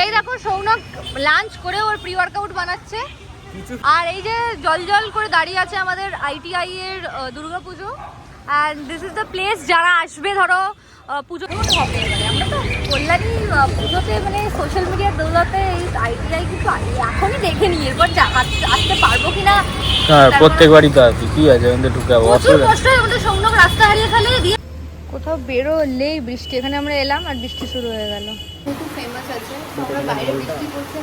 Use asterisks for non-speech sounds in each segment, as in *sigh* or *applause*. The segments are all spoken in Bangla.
এই দেখো সৌনক লাঞ্চ করে ওর প্রি ওয়ার্কআউট বানাচ্ছে আর এই যে জল জল করে দাঁড়িয়ে আছে আমাদের আইটিআই এর Durga Puja. And this is the place যারা আসবে ধরো পুজো হবে মানে আমরা তো কল্যাণী পুজোতে মানে সোশ্যাল মিডিয়ার দৌলতে এই আইটিআই কিন্তু এখনই দেখে নিই। এরপর আসতে পারব কিনা? হ্যাঁ প্রত্যেকবারই তো আছে। কি আছে? আমাদের ঢুকে যাব। প্রচুর অসুবিধা কষ্ট হয় আমাদের সৌনক রাস্তা হারিয়ে ফেলে দিয়ে কোথাও বেরোলেই বৃষ্টি। এখানে আমরা এলাম আর বৃষ্টি শুরু হয়ে গেল। খুব ফেমাস আছে আমরা বাইরে বৃষ্টি পড়ছে।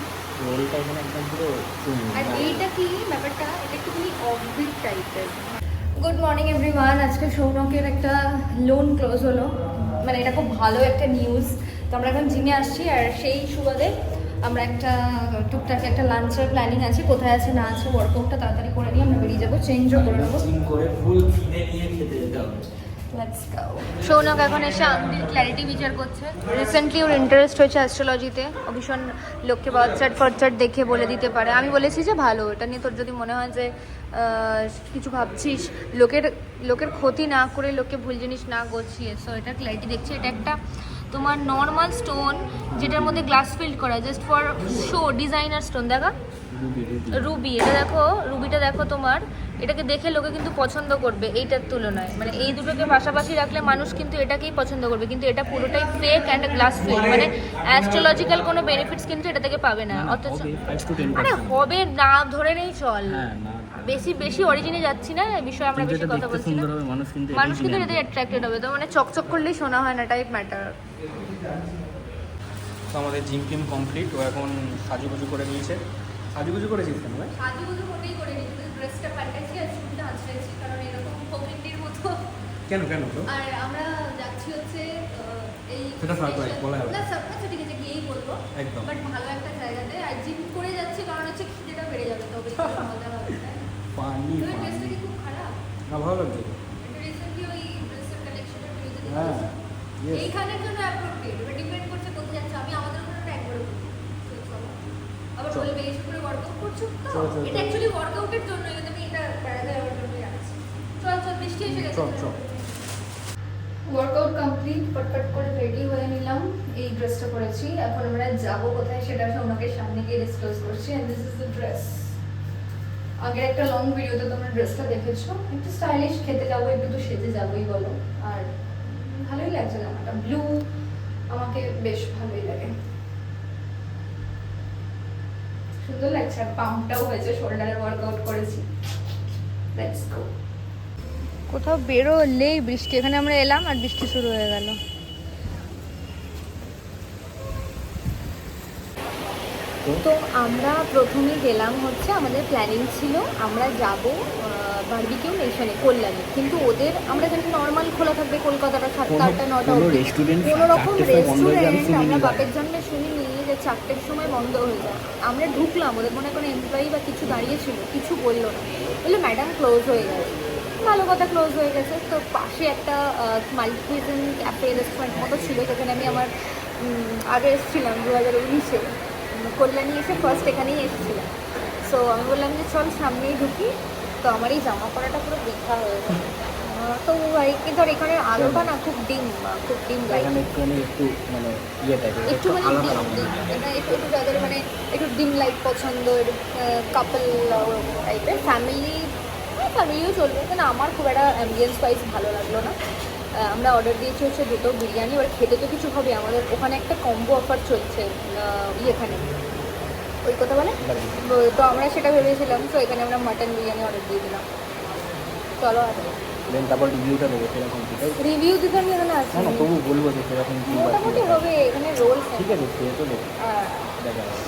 রোলটা এখানে একদম পুরো আর এইটা কি ব্যাপারটা? এটা একটুখানি অফবিট টাইপের গুড মর্নিং এভরিওয়ান আজকে সৌনকের একটা লোন ক্লোজ হলো। মানে এটা খুব ভালো একটা নিউজ তো আমরা এখন জিমে আসছি আর সেই সুবাদে আমরা একটা টুকটাক একটা লাঞ্চের প্ল্যানিং আছে। কোথায় আছে না আছে ওয়ার্কআউটটা তাড়াতাড়ি করে নিয়ে আমরা বেরিয়ে যাব। চেঞ্জও করে নেব। করে ফুল কিনে নিয়ে খেতে যেতে হবে। লেটস গো এখন এসে আঙ্গির ক্ল্যারিটি বিচার করছে। রিসেন্টলি ওর ইন্টারেস্ট হয়েছে অ্যাস্ট্রোলজিতে ও ভীষণ লোককে বাচ্চাট ফচ্চাট দেখে বলে দিতে পারে। আমি বলেছি যে ভালো, এটা নিয়ে তোর যদি মনে হয় যে কিছু ভাবছিস, লোকের লোকের ক্ষতি না করে লোককে ভুল জিনিস না গছিয়ে। সো এটা ক্ল্যারিটি দেখছি। এটা একটা তোমার নর্মাল স্টোন যেটার মধ্যে গ্লাস ফিল্ড করা just for show designer stone দেখা? রুবি এটা দেখো রুবিটা দেখো তোমার। এটাকে দেখে লোকে কিন্তু পছন্দ করবে এইটার তুলনায়। মানে এই দুটোকে পাশাপাশি রাখলে মানুষ কিন্তু এটাকেই পছন্দ করবে। কিন্তু এটা পুরোটাই ফেক অ্যান্ড গ্লাস ফিল মানে অ্যাস্ট্রোলজিক্যাল কোনো বেনিফিটস কিন্তু এটা থেকে পাবে না। অথচ আরে হবে না ধরে নেই চল। হ্যাঁ বেশি বেশি অরিজিনে যাচ্ছি না এই বিষয়ে আমরা বেশি কথা বলছি না। মানুষ কিন্তু এতে অ্যাট্রাক্টেড হবে। তো মানে চকচক করলেই শোনা হয় না টাইপ ম্যাটার তো আমাদের জিম কমপ্লিট ও এখন সাজুগুজু করে নিয়েছে। সাজুগুজু করেছিস কেন ভাই? সাজুগুজু মোটেই করে নি ড্রেসটা পাল্টাচ্ছি আর চুলটা আঁচড়েছি কারণ এরকম ফকিন্ডির মতো। কেন কেন তো? আর আমরা যাচ্ছি হচ্ছে এই সেটা surprise, বলা যাবে না। সারপ্রাইজ ঠিক আছে গিয়েই বলব। একদম। বাট ভালো একটা জায়গাতে আর জিম করে যাচ্ছি কারণ হচ্ছে খিদেটা বেড়ে যাবে তবে *laughs* মজা হবে পানি পানি। ড্রেসটা কি খুব খারাপ? না ভালো লাগছে। রিসেন্টলি ওই ড্রেসের কালেকশনের ভিডিওতে হ্যাঁ. এইখানের জন্য অ্যাপ্রোপ্রিয়েট ডিপেন্ড করছে কোথায় যাচ্ছে। আমি আমাদের ওখানে একবারও করি তো চলো আবার বলবে এসে করে ওয়ার্কআউট করছ তো? চল, চল, এটা অ্যাকচুয়ালি ওয়ার্কআউটের জন্য কিন্তু আমি এটা বেড়াতে যাওয়ার জন্যই রাখছি চল চল বৃষ্টি এসে গেছে। চল চল। ওয়ার্কআউট কমপ্লিট ফটফট করে রেডি হয়ে নিলাম। এই ড্রেসটা পরেছি। এখন আমরা যাব কোথায় সেটা ওনাকে সামনে গিয়ে ডিসক্লোজ করছি। And this is the dress আগের একটা লং ভিডিওতে তোমরা ড্রেসটা দেখেছ। একটু স্টাইলিশ খেতে যাব একটু তো সেজে যাবোই বলো। আর ভালোই লাগছে জামাটা ব্লু আমাকে বেশ ভালোই লাগে। সুন্দর লাগছে আর পাম্পটাও হয়েছে শোল্ডারে ওয়ার্কআউট করেছি। লেটস গো কোথাও বেরোলেই বৃষ্টি। এখানে আমরা এলাম আর বৃষ্টি শুরু হয়ে গেল। তো আমরা প্রথমে গেলাম হচ্ছে আমাদের প্ল্যানিং ছিল আমরা যাব বার্বিকিউ নেশনে কল্যাণী। কিন্তু ওদের আমরা জানি নর্মাল খোলা থাকবে কলকাতাটা সাতটা আটটা নটা কোনো অবধি। কোনো রকম রেস্টুরেন্ট আমরা বাপের জন্য শুনিনি। চারটের সময় বন্ধ হয়ে যায়। আমরা ঢুকলাম, ওদের মনে কোনো এমপ্লয়ি বা কিছু দাঁড়িয়েছিল, কিছু বলল না। বলল ম্যাডাম ক্লোজ হয়ে গেছে। ভালো কথা ক্লোজ হয়ে গেছে। তো পাশে একটা মাল্টিকুইজন ক্যাফে রেস্টুরেন্ট মতো ছিল, যেখানে আমি আমার আগে এসেছিলাম দু হাজার উনিশে। কল্যাণী এসে ফার্স্ট এখানেই এসেছিলাম। সো আমি বললাম যে, চল সামনেই ঢুকি। তো আমার এই জামা পরাটা পুরো দেখা হয়ে গেছে তো আর এখানে আলোটা না খুব ডিম খুব ডিম লাইট এখানে একটু মানে একটু মানে ইয়ে টাইপের একটু মানে ডিম ডিম। এটা একটু একটু যাদের মানে একটু ডিম লাইট পছন্দ কাপল টাইপের ফ্যামিলি ফ্যামিলিও চলবে কিন্তু আমার খুব একটা অ্যাম্বিয়েন্স ওয়াইজ ভালো লাগল না। আমরা অর্ডার দিয়েছি হচ্ছে দুটো বিরিয়ানি এবার খেতে তো কিছু হবে আমাদের ওখানে একটা কম্বো অফার চলছে ইয়েখানে। ওই কথা বলে? তো- তো আমরা সেটা ভেবেছিলাম তো এখানে আমরা মাটন বিরিয়ানি অর্ডার দিয়ে দিলাম। চলো আর দেন তারপর রিভিউটা দেবো সেরকম কি তাই রিভিউ দিতে আমি এখানে আছি না না তবু বলব যে সেরকম কি মোটামুটি হবে এখানে রোল ঠিক আছে খেয়ে তো দেবো। দেখা যাবে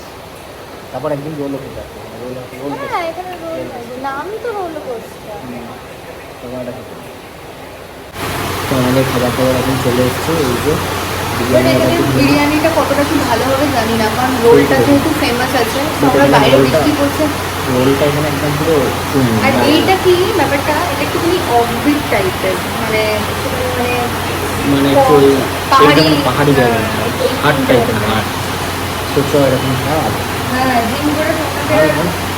তারপর একদিন রোলও খেতে আসবে রোল রোল হ্যাঁ এখানে রোল আছে। নামই তো রোল করছি। তোমার এটা খেতে তো আমাদের খাবার দাবার এখন চলে এসছে এই যে বিরিয়ানিটা কতটা কি ভালো হবে জানি না কারণ রোলটা যেহেতু ফেমাস আছে আমরা বাইরে বিক্রি করছে। রোলটা এখানে একদম পুরো আর এইটা কি? ব্যাপারটা এটা একটুখানি অফবিট টাইপের মানে মানে মানে একটু পাহাড়ি- পাহাড়ি জায়গা হ্যাঁ, হাট টাইপের হাট। এরকম হাট। হ্যাঁ জিম করে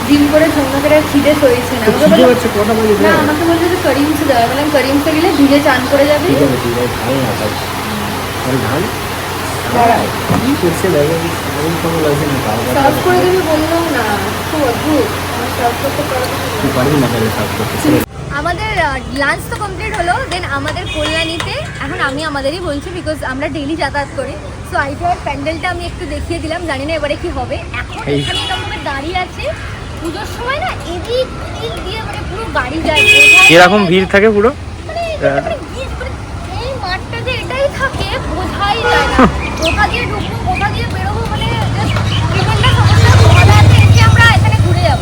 জিম করে আর খিদে সইছে না। না আমাকে বলছে যে করিমসে যাবে। বললাম করিমসে গেলে ভিজে চান করে যাবে? ঝাল না কি করছে দেখো সারাদিন কোনো লাগছে না কাজ করে দেবে বললাম না খুব অদ্ভুত। আমার করতে পারব পারবি না তাহলে সার্ভ করতে। আমাদের লাঞ্চ তো কমপ্লিট হলো দেন আমাদের কল্যাণীতে এখন আমি আমাদেরই বলছি বিকজ আমরা ডেইলি যাতায়াত করি। সো আইটিআর প্যান্ডেলটা আমি একটু দেখিয়ে দিলাম জানি না এবারে কি হবে। এখন এখানে এরকম দাঁড়িয়ে আছে। পুজোর সময় না এদিক এদিক দিয়ে মানে পুরো গাড়ি যায়। না। ভিড় থাকে পুরো? মানে মানে এই মাঠটা যে এটাই থাকে বোঝাই যায় না। *laughs* কোথা দিয়ে ঢুকবো কোথা দিয়ে বেরোবো মানে এসে আমরা এখানে ঘুরে যাব।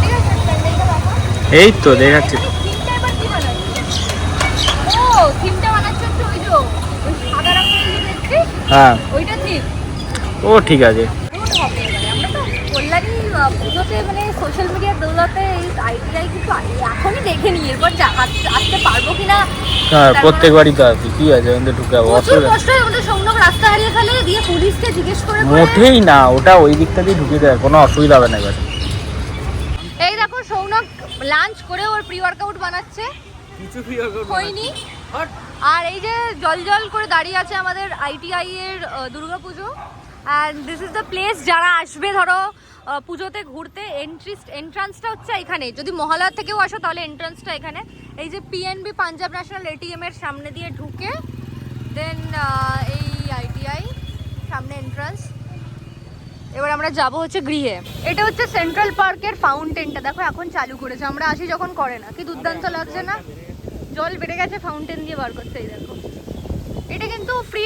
ঠিক আছে? এই তো দেখাচ্ছি? ও থিমটা বানাচ্ছে হচ্ছে ওই যে ওই সাদা রঙের যে দেখছিস হ্যাঁ। ওইটা ও ঠিক আছে। তো পুজোতে মানে সোশ্যাল মিডিয়ার দৌলতে এই আইডিয়াই কিন্তু আই- এখনই দেখে নিই এরপর যা- আসতে পারব কিনা? হ্যাঁ প্রত্যেকবারই তো আছি। কি আছে? আমাদের ঢুকে যাব। অসুবিধা কষ্ট হয় আমাদের দিয়ে পুলিশকে জিজ্ঞেস করে মোটেই না ওটা ওই দিকটা দিয়ে ঢুকে দেয় কোনো অসুবিধা হবে না এবার। এই দেখো সৌনক লাঞ্চ করে ওর প্রি ওয়ার্কআউট বানাচ্ছে। হয়নি। আর এই যে জল জল করে দাঁড়িয়ে আছে আমাদের আইটিআই এর Durga Puja and this is the place যারা আসবে ধরো পুজোতে ঘুরতে এন্ট্রি এন্ট্রান্সটা হচ্ছে এখানে। যদি মহালয়ার থেকেও আসো তাহলে এন্ট্রান্সটা এখানে। এই যে পিএনবি পাঞ্জাব ন্যাশনাল এটিএম এর সামনে দিয়ে ঢুকে দেন এই আইটিআই সামনে এন্ট্রান্স এবার আমরা যাব হচ্ছে গৃহে। এটা হচ্ছে সেন্ট্রাল পার্কের ফাউন্টেনটা দেখো এখন চালু করেছে। আমরা আসি যখন করে না। কি দুর্দান্ত লাগছে না? জল বেড়ে গেছে ফাউন্টেন দিয়ে বার করতে এই দেখো। এটা কিন্তু ফ্রি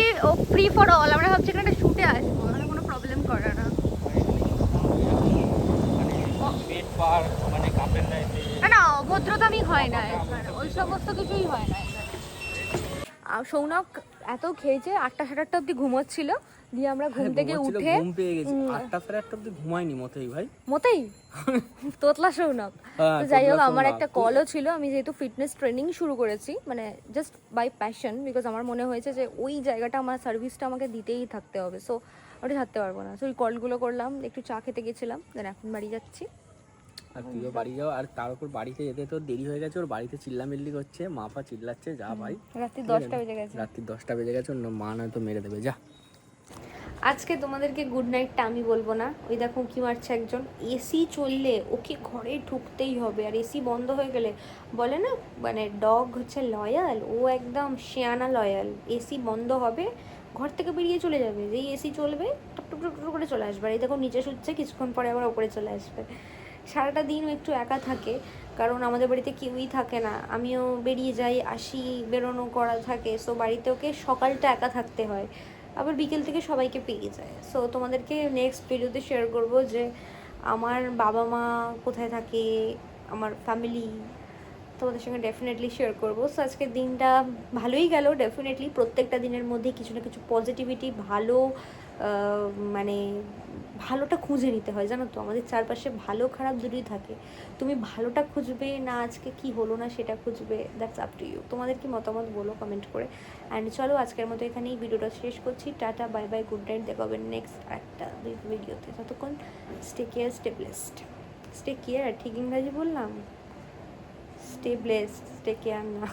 ফ্রি ফর অল আমরা ভাবছি এখানে শুটে আসব। মানে কোনো প্রবলেম করে না। না, অভদ্রতামি হয় না। ওই সমস্ত কিছুই হয় না। সৌনক এত খেয়েছে আটটা সাড়ে আটটা অব্দি ঘুমোচ্ছিল। দিয়ে আমরা ঘুম থেকে উঠে ঘুম পেয়ে গেছি। আটটা সাড়ে আটটা অব্দি ঘুমাইনি মতেই ভাই। মতেই? *laughs* তোতলা সৌনক। হ্যাঁ, তো যাই হোক আমার একটা কলও ছিল আমি যেহেতু ফিটনেস ট্রেনিং শুরু করেছি মানে জাস্ট বাই প্যাশন বিকজ আমার মনে হয়েছে যে ওই জায়গাটা আমার সার্ভিসটা আমাকে দিতেই থাকতে হবে। সো ওটা থাকতে পারব না। সো ওই কলগুলো করলাম একটু চা খেতে গেছিলাম দেন এখন বাড়ি যাচ্ছি। আর তুইও বাড়ি যাও আর তার উপর বাড়িতে যেতে তো দেরি হয়ে গেছে ওর বাড়িতে চিল্লামিল্লি করছে মা পা চিল্লাচ্ছে যা ভাই। রাত্রি দশটা বেজে গেছে। রাত্রি দশটা বেজে গেছে অন্য মা না তো মেরে দেবে যা। আজকে তোমাদেরকে গুড নাইটটা আমি বলব না। ওই দেখো কি মারছে একজন। এসি চললে ওকে ঘরে ঢুকতেই হবে আর এসি বন্ধ হয়ে গেলে বলে না মানে ডগ হচ্ছে লয়াল ও একদম শিয়ানা লয়াল এসি বন্ধ হবে ঘর থেকে বেরিয়ে চলে যাবে। যেই এসি চলবে টুক টুক টুক টুক করে চলে আসবে। আর এই দেখো নিচে শুচ্ছে কিছুক্ষণ পরে আবার ওপরে চলে আসবে। সারাটা দিন একটু একা থাকে, কারণ আমাদের বাড়িতে কেউই থাকে না। আমিও বেরিয়ে যাই, আসি, বেরোনো করা থাকে সো বাড়িতে ওকে সকালটা একা থাকতে হয়। আবার বিকেল থেকে সবাইকে পেয়ে যায়। সো তোমাদেরকে নেক্সট ভিডিওতে শেয়ার করব যে, আমার বাবা মা কোথায় থাকে, আমার ফ্যামিলি তোমাদের সঙ্গে ডেফিনেটলি শেয়ার করব। সো আজকের দিনটা ভালোই গেল ডেফিনেটলি প্রত্যেকটা দিনের মধ্যে কিছু না কিছু পজিটিভিটি ভালো মানে ভালোটা খুঁজে নিতে হয়, জানো তো? আমাদের চারপাশে ভালো খারাপ দুটোই থাকে। তুমি ভালোটা খুঁজবে না আজকে কি হলো না সেটা খুঁজবে দ্যাটস আপ টু ইউ তোমাদের কি মতামত বলো কমেন্ট করে। অ্যান্ড চলো আজকের মতো এখানেই ভিডিওটা শেষ করছি। Ta ta bye bye good night দেখা হবে নেক্সট একটা ভিডিওতে ততক্ষণ stay care stay blessed stay care ঠিক ইংরাজি বললাম? স্টে ব্লেসড স্টে কেয়ার না।